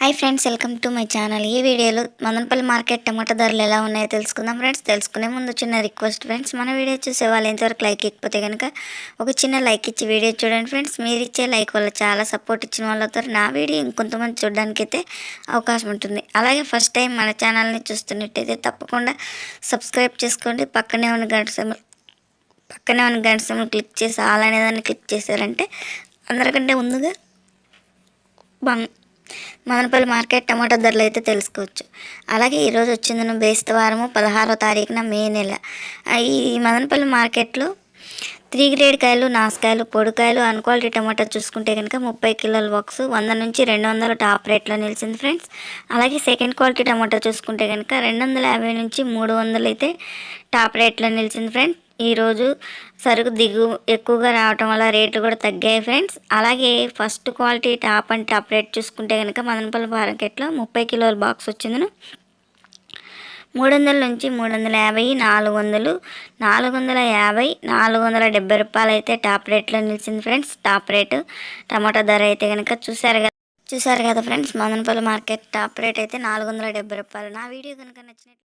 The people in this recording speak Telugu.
Hi friends welcome to my channel. ఈ వీడియోలో మదనపల్లి మార్కెట్ టమాటా ధరలు ఎలా ఉన్నాయో తెలుసుకుందాం ఫ్రెండ్స్. తెలుసుకునే ముందు చిన్న రిక్వెస్ట్ ఫ్రెండ్స్ మన వీడియో చూసే వాళ్ళు ఎంతవరకు లైక్ ఇకపోతే కనుక ఒక చిన్న లైక్ ఇచ్చి వీడియో చూడండి ఫ్రెండ్స్. మీరు ఇచ్చే లైక్ వల్ల చాలా సపోర్ట్ ఇచ్చిన వాళ్ళతో నా వీడియో ఇంకొంతమంది చూడడానికి అయితే అవకాశం ఉంటుంది. అలాగే ఫస్ట్ టైం మన ఛానల్ని చూస్తున్నట్టయితే తప్పకుండా సబ్స్క్రైబ్ చేసుకోండి. పక్కనే ఉన్న గంట పక్కనే ఉన్న గంట సింబల్ క్లిక్ చేసి అలానే దాన్ని క్లిక్ చేశారంటే అందరికంటే ముందుగా బంగ్ మదనపల్లి మార్కెట్ టమాటా ధరలు అయితే తెలుసుకోవచ్చు. అలాగే ఈరోజు వచ్చిందిన బేస్త వారము పదహారో తారీఖున మే నెల. ఈ మదనపల్లి మార్కెట్లో త్రీ గ్రేడ్ కాయలు నాసుకాయలు పొడికాయలు అన్ క్వాలిటీ టమాటా చూసుకుంటే కనుక ముప్పై కిలోల బాక్స్ వంద నుంచి రెండు వందల టాప్ రేట్లో నిలిచింది ఫ్రెండ్స్. అలాగే సెకండ్ క్వాలిటీ టమాటా చూసుకుంటే కనుక రెండు వందల యాభై నుంచి మూడు వందలు అయితే టాప్ రేట్లో నిలిచింది ఫ్రెండ్స్. ఈరోజు సరుకు దిగు ఎక్కువగా రావటం వల్ల రేట్లు కూడా తగ్గాయి ఫ్రెండ్స్. అలాగే first quality top and top rate చూసుకుంటే కనుక మదనపల్లి మార్కెట్లో ముప్పై కిలోల బాక్స్ వచ్చింది మూడు వందల నుంచి మూడు వందల యాభై నాలుగు వందలు నాలుగు వందల యాభై నాలుగు వందల డెబ్బై రూపాయలు అయితే టాప్ రేట్లో నిలిచింది ఫ్రెండ్స్. టాప్ రేటు టమాటా ధర అయితే కనుక చూసారు కదా. చూసారు కదా friends Madanapalle market top rate అయితే నాలుగు వందల డెబ్బై రూపాయలు. నా వీడియో కనుక నచ్చినట్టు